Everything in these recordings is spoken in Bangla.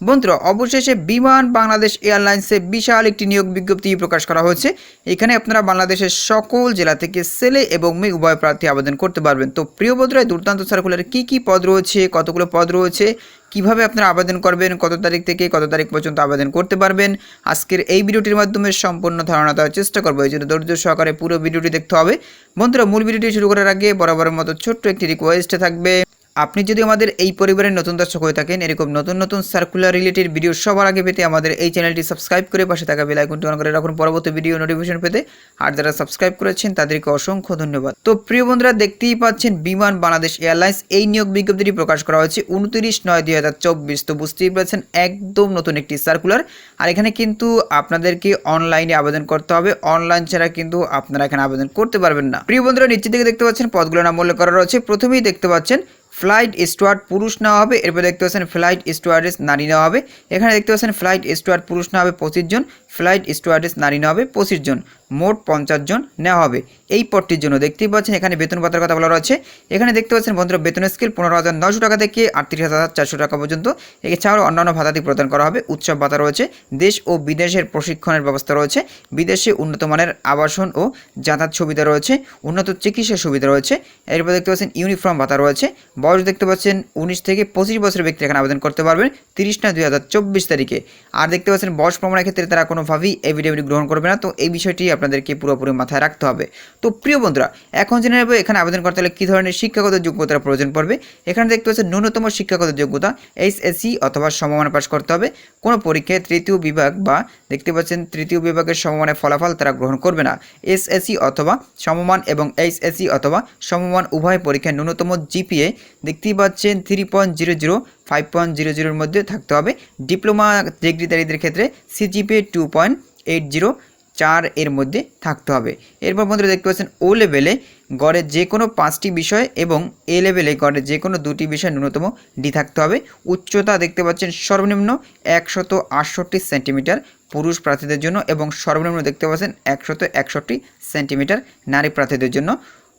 বন্ধুরা, অবশেষে বিমান বাংলাদেশ এয়ারলাইন্সে বিশাল একটি নিয়োগ বিজ্ঞপ্তি প্রকাশ করা হয়েছে। এখানে আপনারা বাংলাদেশের সকল জেলা থেকে ছেলে এবং মেয়ে উভয় প্রার্থী আবেদন করতে পারবেন। তো প্রিয় বন্ধুরা দুর্দান্ত সার্কুলারে কী কী পদ রয়েছে, কতগুলো পদ রয়েছে, কীভাবে আপনারা আবেদন করবেন, কত তারিখ থেকে কত তারিখ পর্যন্ত আবেদন করতে পারবেন, আজকের এই ভিডিওটির মাধ্যমে সম্পূর্ণ ধারণা দেওয়ার চেষ্টা করব। এই জন্য ধৈর্য সহকারে পুরো ভিডিওটি দেখতে হবে। বন্ধুরা, মূল ভিডিওটি শুরু করার আগে বরাবরের মতো ছোট্ট একটি রিকোয়েস্ট থাকবে। আপনি যদি আমাদের এই পরিবারের নতুন দর্শক হয়ে থাকেন, এরকম নতুন নতুন সার্কুলার রিলেটেড ভিডিও সবার আগে পেতে আমাদের এই চ্যানেলটি সাবস্ক্রাইব করে পাশে থাকা বেল আইকনটি অন করে রাখুন। পরবর্তী ভিডিও নোটিফিকেশন পেতে আর যারা সাবস্ক্রাইব করেছেন, তাদেরকে অসংখ্য ধন্যবাদ। তো প্রিয় বন্ধুরা, দেখতেই পাচ্ছেন বিমান বাংলাদেশ এয়ারলাইন্স, এই নিয়োগ বিজ্ঞপ্তিটি প্রকাশ করা হয়েছে উনত্রিশ নয় দুই হাজার চব্বিশ। তো বুঝতেই পারছেন, একদম নতুন একটি সার্কুলার আর এখানে কিন্তু আপনাদেরকে অনলাইনে আবেদন করতে হবে। অনলাইন ছাড়া কিন্তু আপনারা এখানে আবেদন করতে পারবেন না। প্রিয় বন্ধুরা নিচে দিকে দেখতে পাচ্ছেন পদগুলো নাম উল্লেখ করা রয়েছে। প্রথমেই দেখতে পাচ্ছেন ফ্লাইট স্টুয়ার্ড পুরুষ নেওয়া হবে, এরপর দেখতে পাচ্ছেন ফ্লাইট স্টুয়ার্ডেস নারী নেওয়া হবে। এখানে দেখতে পাচ্ছেন ফ্লাইট স্টুয়ার্ড পুরুষ নেওয়া হবে পঁচিশ জন, ফ্লাইট স্টুয়ার্ডেস নারী নেওয়া হবে পঁচিশ জন, মোট পঞ্চাশ জন নেওয়া হবে। এই পদটির জন্য দেখতেই পাচ্ছেন এখানে বেতন ভাতার কথা বলা রয়েছে। এখানে দেখতে পাচ্ছেন বন্ধুরা, বেতন স্কেল পনেরো হাজার নশো টাকা থেকে আটত্রিশ হাজার চারশো টাকা পর্যন্ত। এছাড়াও অন্যান্য ভাতাদি প্রদান করা হবে, উৎসব ভাতা রয়েছে, দেশ ও বিদেশের প্রশিক্ষণের ব্যবস্থা রয়েছে, বিদেশে উন্নত মানের আবাসন ও যাতায়াত সুবিধা রয়েছে, উন্নত চিকিৎসা সুবিধা রয়েছে। এরপর দেখতে পাচ্ছেন ইউনিফর্ম ভাতা রয়েছে বয়স দেখতে পাচ্ছেন উনিশ থেকে পঁচিশ বছরের ব্যক্তি এখানে আবেদন করতে পারবেন তিরিশ না দুই হাজার চব্বিশ তারিখে। আর দেখতে পাচ্ছেন বয়স প্রমাণের ক্ষেত্রে তারা কোনোভাবেই এভিডেভিট গ্রহণ করবে না। তো এই বিষয়টি আপনাদেরকে পুরোপুরি মাথায় রাখতে হবে। তো প্রিয় বন্ধুরা, এখন জেনে নেব এখানে আবেদন করতে হলে কী ধরনের শিক্ষাগত যোগ্যতার প্রয়োজন পড়বে। এখানে দেখতে পাচ্ছেন ন্যূনতম শিক্ষাগত যোগ্যতা এইচএসসি অথবা সমমান পাশ করতে হবে। কোনো পরীক্ষায় তৃতীয় বিভাগ বা দেখতে পাচ্ছেন তৃতীয় বিভাগের সমমানের ফলাফল তারা গ্রহণ করবে না। এসএসসি অথবা সমমান এবং এইচএসসি অথবা সমমান উভয় পরীক্ষায় ন্যূনতম জিপিএ দেখতেই পাচ্ছেন three point zero zero five point zero জিরোর মধ্যে থাকতে হবে। ডিপ্লোমা ডিগ্রিধারীদের ক্ষেত্রে CGPA two point eight zero চার এর মধ্যে থাকতে হবে। এরপর বন্ধুরা দেখতে পাচ্ছেন ও লেভেলে গড়ে যে কোনো পাঁচটি বিষয় এবং এ লেভেলে গড়ে যে কোনো দুটি বিষয় ন্যূনতম ডি থাকতে হবে। উচ্চতা দেখতে পাচ্ছেন সর্বনিম্ন একশত আটষট্টি সেন্টিমিটার পুরুষ প্রার্থীদের জন্য এবং সর্বনিম্ন দেখতে পাচ্ছেন একশত একষট্টি সেন্টিমিটার নারী প্রার্থীদের জন্য।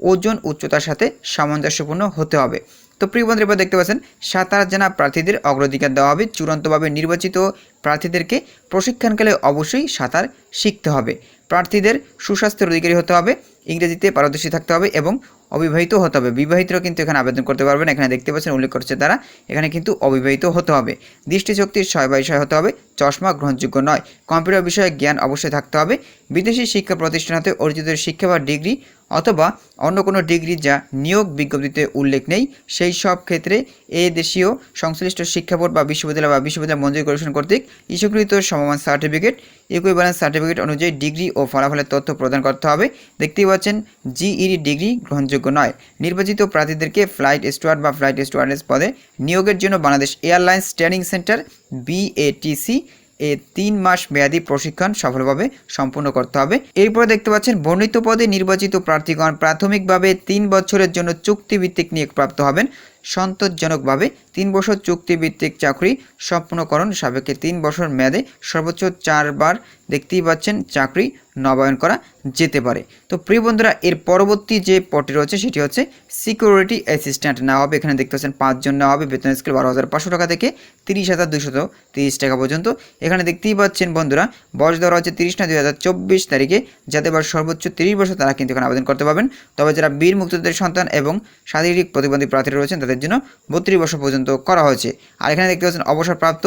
ওজন উচ্চতার সাথে সামঞ্জস্যপূর্ণ হতে হবে। তো প্রিয় বন্ধুরা দেখতে পাচ্ছেন, সাঁতার জানা প্রার্থীদের অগ্রাধিকার দেওয়া হবে। চূড়ান্তভাবে নির্বাচিত প্রার্থীদেরকে প্রশিক্ষণকালে অবশ্যই সাঁতার শিখতে হবে। প্রার্থীদের সুস্বাস্থ্যের অধিকারী হতে হবে। ইংরেজিতে পারদর্শী থাকতে হবে এবং অবিবাহিত হতে হবে। বিবাহিতরা কিন্তু এখানে আবেদন করতে পারবেন এখানে দেখতে পাচ্ছেন উল্লেখ করছে তারা, এখানে কিন্তু অবিবাহিত হতে হবে। দৃষ্টিশক্তির ছয় বাই ছয় হতে হবে, চশমা গ্রহণযোগ্য নয়। কম্পিউটার বিষয়ে জ্ঞান অবশ্যই থাকতে হবে। বিদেশি শিক্ষা প্রতিষ্ঠান হতে অর্জিত শিক্ষা বা ডিগ্রি অথবা অন্য কোনো ডিগ্রি যা নিয়োগ বিজ্ঞপ্তিতে উল্লেখ নেই, সেই সব ক্ষেত্রে এ দেশীয় সংশ্লিষ্ট শিক্ষা বোর্ড বা বিশ্ববিদ্যালয় বা বিশ্ববিদ্যালয় মঞ্জুরি কমিশন কর্তৃক ইস্যুকৃত সমমান সার্টিফিকেট ইকুইভ্যালেন্স সার্টিফিকেট অনুযায়ী ডিগ্রি ও ফলাফলের তথ্য প্রদান করতে হবে। দেখতেই পাচ্ছেন জিইডি ডিগ্রি গ্রহণযোগ্য নয়। নির্বাচিত প্রার্থীদেরকে ফ্লাইট স্টুয়ার্ড বা ফ্লাইট স্টুয়ার্ডেস পদে নিয়োগের জন্য Bangladesh airlines training centre BATC এ তিন মাস মেয়াদী প্রশিক্ষণ সফলভাবে সম্পূর্ণ করতে হবে। এরপরে দেখতে পাচ্ছেন, বর্ণিত পদে নির্বাচিত প্রার্থীগণ প্রাথমিকভাবে তিন বছরের জন্য চুক্তিভিত্তিক নিয়োগপ্রাপ্ত হবেন। সন্তোষজনকভাবে তিন বছর চুক্তিভিত্তিক চাকরি সম্পূর্ণকরণ সাপেক্ষে তিন বছর মেয়াদে সর্বোচ্চ চারবার দেখতেই পাচ্ছেন, চাকরি নবায়ন করা যেতে পারে। তো প্রিয় বন্ধুরা, এর পরবর্তী যে পদটি রয়েছে সেটি হচ্ছে সিকিউরিটি অ্যাসিস্ট্যান্ট নেওয়া হবে, এখানে দেখতে পাচ্ছেন পাঁচজন নেওয়া হবে, বেতন স্কেল বারো হাজার পাঁচশো টাকা থেকে তিরিশ হাজার দুশত তিরিশ টাকা পর্যন্ত। এখানে দেখতেই পাচ্ছেন বন্ধুরা, বয়স ধরা হচ্ছে তিরিশ না দুই হাজার চব্বিশ তারিখে, যাতে বা সর্বোচ্চ তিরিশ বছর তারা কিন্তু এখানে আবেদন করতে পারবেন। তবে যারা বীর মুক্তিযোদ্ধার সন্তান এবং শারীরিক প্রতিবন্ধী প্রার্থীরা রয়েছেন, তাদের জন্য বত্রিশ বছর পর্যন্ত করা হয়েছে। আর এখানে দেখতে পাচ্ছেন অবসরপ্রাপ্ত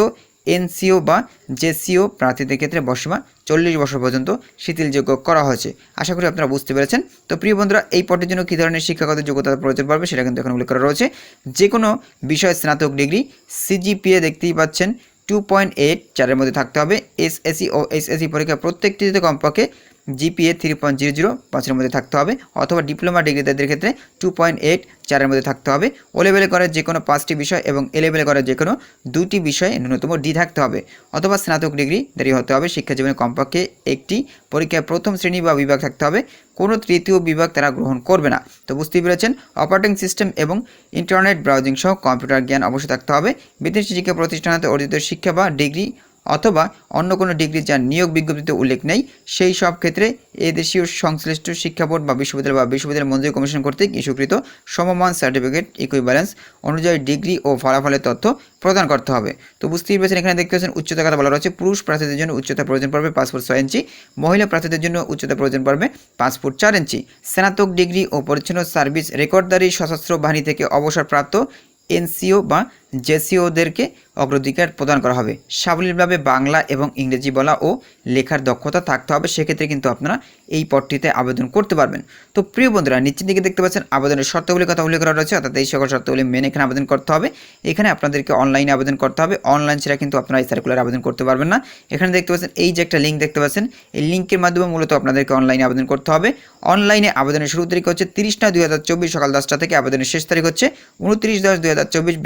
এনসিও বা জেসিও প্রার্থীদের ক্ষেত্রে বর্ষমা চল্লিশ বছর পর্যন্ত শিথিলযোগ্য করা হয়েছে। আশা করি আপনারা বুঝতে পেরেছেন। তো প্রিয় বন্ধুরা, এই পদের জন্য কী ধরনের শিক্ষাগত যোগ্যতার প্রয়োজন পড়বে সেটা কিন্তু এখন উল্লেখ করা রয়েছে। যে কোনো বিষয় স্নাতক ডিগ্রি সিজিপিএ দেখতেই পাচ্ছেন। টু পয়েন্ট এইট চারের মধ্যে থাকতে হবে। এসএসসি ও এসএসসি পরীক্ষা প্রত্যেকটিতে কমপক্ষে GPA three point zero zero পাঁচের মধ্যে থাকতে হবে, অথবা ডিপ্লোমা ডিগ্রিদারদের ক্ষেত্রে টু পয়েন্ট এইট চারের মধ্যে থাকতে হবে। ও লেভেলে করার যে কোনো পাঁচটি বিষয় এবং এ লেভেলে করার যে কোনো দুটি বিষয়ে ন্যূনতম ডি থাকতে হবে, অথবা স্নাতক ডিগ্রি দেরি হতে হবে। শিক্ষা জীবনে কমপক্ষে একটি পরীক্ষায় প্রথম শ্রেণি বা বিভাগ থাকতে হবে, কোনো তৃতীয় বিভাগ তারা গ্রহণ করবে না। তো বুঝতেই পেরেছেন অপারেটিং সিস্টেম এবং ইন্টারনেট ব্রাউজিং সহ কম্পিউটার জ্ঞান অবশ্যই থাকতে হবে। বিদেশি শিক্ষা প্রতিষ্ঠানতে অর্জিত শিক্ষা বা ডিগ্রি অথবা অন্য কোনো ডিগ্রি যার নিয়োগ বিজ্ঞপ্তিতে উল্লেখ নেই, সেই সব ক্ষেত্রে এ দেশীয় সংশ্লিষ্ট শিক্ষা বোর্ড বা বিশ্ববিদ্যালয় বা বিশ্ববিদ্যালয় মঞ্জুরি কমিশন কর্তৃক ইস্যুকৃত সমমান সার্টিফিকেট ইকুইব্যালেন্স অনুযায়ী ডিগ্রি ও ফলাফলের তথ্য প্রদান করতে হবে। তো বুঝতেই পারছেন, এখানে দেখতে পাচ্ছেন উচ্চতা কথা বলা রয়েছে। পুরুষ প্রার্থীদের জন্য উচ্চতা প্রয়োজন পড়বে পাঁচ ফুট ছয় ইঞ্চি, মহিলা প্রার্থীদের জন্য উচ্চতা প্রয়োজন পড়বে পাঁচ ফুট চার ইঞ্চি। স্নাতক ডিগ্রি ও পরিচ্ছন্ন সার্ভিস রেকর্ডদারি সশস্ত্র বাহিনী থেকে অবসরপ্রাপ্ত এনসিও বা জেসিওদেরকে অগ্রাধিকার প্রদান করা হবে। সাবলীলভাবে বাংলা এবং ইংরেজি বলা ও লেখার দক্ষতা থাকতে হবে। সেক্ষেত্রে কিন্তু আপনারা এই পদটিতে আবেদন করতে পারবেন। তো প্রিয় বন্ধুরা নিচের দিকে দেখতে পাচ্ছেন, আবেদনের শর্তাবলীর কথা উল্লেখ করা রয়েছে। অর্থাৎ এই সকল শর্তাবলী মেনে এখানে আবেদন করতে হবে। এখানে আপনাদেরকে অনলাইনে আবেদন করতে হবে। অনলাইন ছাড়া কিন্তু আপনারা এই সার্কুলার আবেদন করতে পারবেন না। এখানে দেখতে পাচ্ছেন, এই যে একটা লিঙ্ক দেখতে পাচ্ছেন, এই লিঙ্কের মাধ্যমে মূলত আপনাদেরকে অনলাইনে আবেদন করতে হবে। অনলাইনে আবেদনের শুরু তারিখ হচ্ছে তিরিশ নয় দুই সকাল দশটা থেকে আবেদনের শেষ তারিখ হচ্ছে উনত্রিশ দশ দুই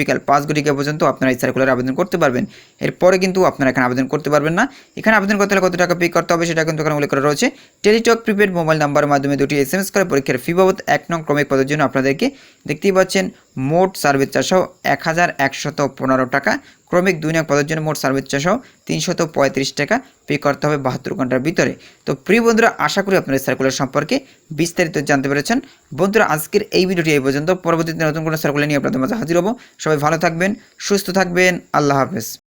বিকাল পাঁচ ঘটিকা পর্যন্ত আপনারা এই সার্কুলার আবেদন করতে পারবেন। এরপরে কিন্তু আপনারা এখানে আবেদন করতে পারবেন না। এখানে আবেদন করতে হলে কত টাকা পে করতে হবে সেটা কিন্তু এখানে উল্লেখ করা রয়েছে। টেলিটক প্রিপেড মোবাইল নাম্বারের মাধ্যমে দুটি এস এম এস করে পরীক্ষার ফি বাবদ এক নং ক্রমিক পদের জন্য আপনাদেরকে দেখতেই পাচ্ছেন মোট সার্ভিস চারশো এক হাজার একশত পনেরো টাকা। ক্রমিক দুই নং পদের জন্য মোট সার্ভিস চারশো তিনশত পঁয়ত্রিশ টাকা। পে করতে হবে বাহাত্তর ঘণ্টার ভিতরে। তো প্রিয় বন্ধুরা, আশা করি আপনারা সার্কুলার সম্পর্কে বিস্তারিত জানতে পেরেছেন। বন্ধুরা, আজকের এই ভিডিওটি এই পর্যন্ত। পরবর্তীতে নতুন কোনো সার্কুলার নিয়ে আপনাদের মাঝে হাজির হব। সবাই ভালো থাকবেন, সুস্থ থাকবেন। আল্লাহ হাফেজ।